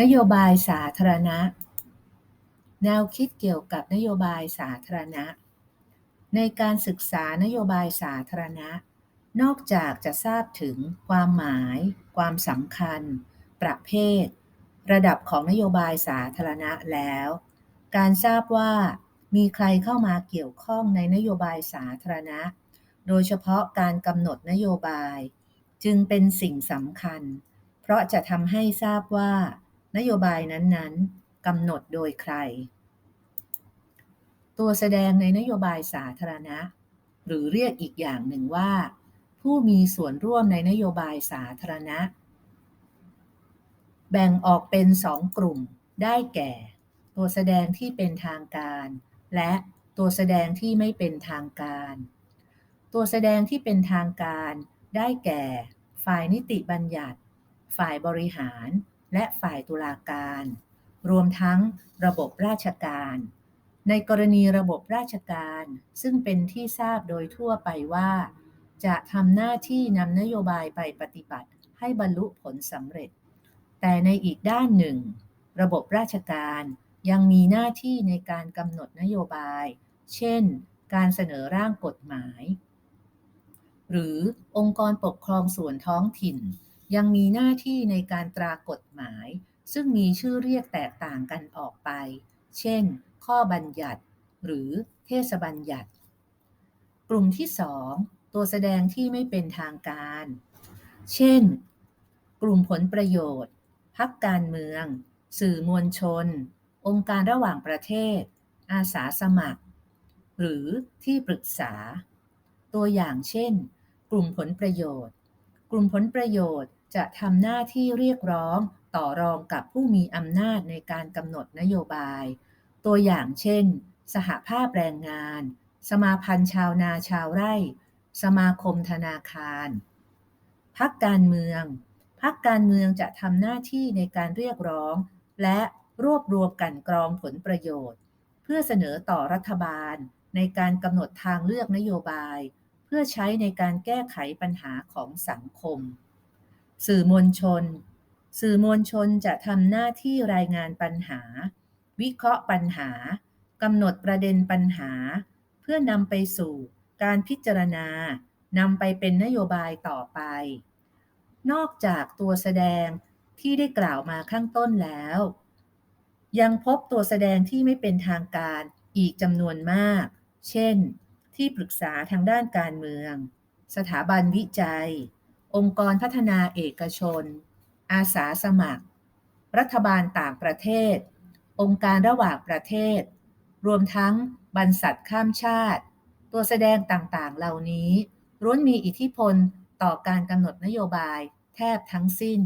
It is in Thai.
นโยบายสาธารณะ แนวคิดเกี่ยวกับนโยบายสาธารณะ ในการศึกษานโยบายสาธารณะ นอกจากจะทราบถึงความหมาย ความสำคัญ ประเภท ระดับของนโยบายสาธารณะแล้ว การทราบว่ามีใครเข้ามาเกี่ยวข้องในนโยบายสาธารณะ โดยเฉพาะการกำหนดนโยบาย จึงเป็นสิ่งสำคัญ เพราะจะทำให้ทราบว่า นโยบายนั้นๆกำหนดโดยใคร ตัวแสดงในนโยบายสาธารณะ หรือเรียกอีกอย่างหนึ่งว่า ผู้มีส่วนร่วมในนโยบายสาธารณะ แบ่งออกเป็นสองกลุ่มได้แก่ ตัวแสดงที่เป็นทางการ และตัวแสดงที่ไม่เป็นทางการ ตัวแสดงที่เป็นทางการได้แก่ ฝ่ายนิติบัญญัติ ฝ่ายบริหาร และฝ่ายตุลาการ รวมทั้งระบบราชการ ในกรณีระบบราชการ ซึ่งเป็นที่ทราบโดยทั่วไปว่า จะทำหน้าที่นำนโยบายไปปฏิบัติให้บรรลุผลสำเร็จ แต่ในอีกด้านหนึ่ง ระบบราชการยังมีหน้าที่ในการกำหนดนโยบาย เช่น การเสนอร่างกฎหมาย หรือองค์กรปกครองส่วนท้องถิ่น ยังมีหน้าที่ในการตรากฎหมาย ซึ่งมีชื่อเรียกแตกต่างกันออกไป เช่น ข้อบัญญัติ หรือเทศบัญญัติ กลุ่มที่ 2 ตัวแสดงที่ไม่เป็นทางการ เช่น กลุ่มผลประโยชน์ พักการเมือง สื่อมวลชน องค์การระหว่างประเทศ อาสาสมัคร หรือที่ปรึกษา ตัวอย่างเช่น กลุ่มผลประโยชน์ กลุ่มผลประโยชน์จะทำหน้าที่เรียกร้องต่อรองกับผู้มีอำนาจในการกำหนดนโยบาย ตัวอย่างเช่น สหภาพแรงงาน สมาพันธ์ชาวนาชาวไร่ สมาคมธนาคาร พักการเมือง พักการเมืองจะทำหน้าที่ในการเรียกร้อง และรวบรวมกันกรองผลประโยชน์ เพื่อเสนอต่อรัฐบาลในการกำหนดทางเลือกนโยบาย เพื่อใช้ในการแก้ไขปัญหาของสังคม สื่อมวลชน สื่อมวลชนจะทำหน้าที่รายงานปัญหา วิเคราะห์ปัญหากำหนดประเด็นปัญหา เพื่อนำไปสู่การพิจารณานำไปเป็นนโยบายต่อไป นอกจากตัวแสดงที่ได้กล่าวมาข้างต้นแล้ว ยังพบตัวแสดงที่ไม่เป็นทางการอีกจำนวนมาก เช่น ที่ปรึกษาทางด้านการเมือง สถาบันวิจัย องค์กรพัฒนาเอกชน อาสาสมัคร รัฐบาลต่างประเทศ องค์การระหว่างประเทศ รวมทั้งบรรษัทข้ามชาติ ตัวแสดงต่างๆ เหล่านี้ล้วนมีอิทธิพลต่อการกำหนดนโยบายแทบทั้งสิ้น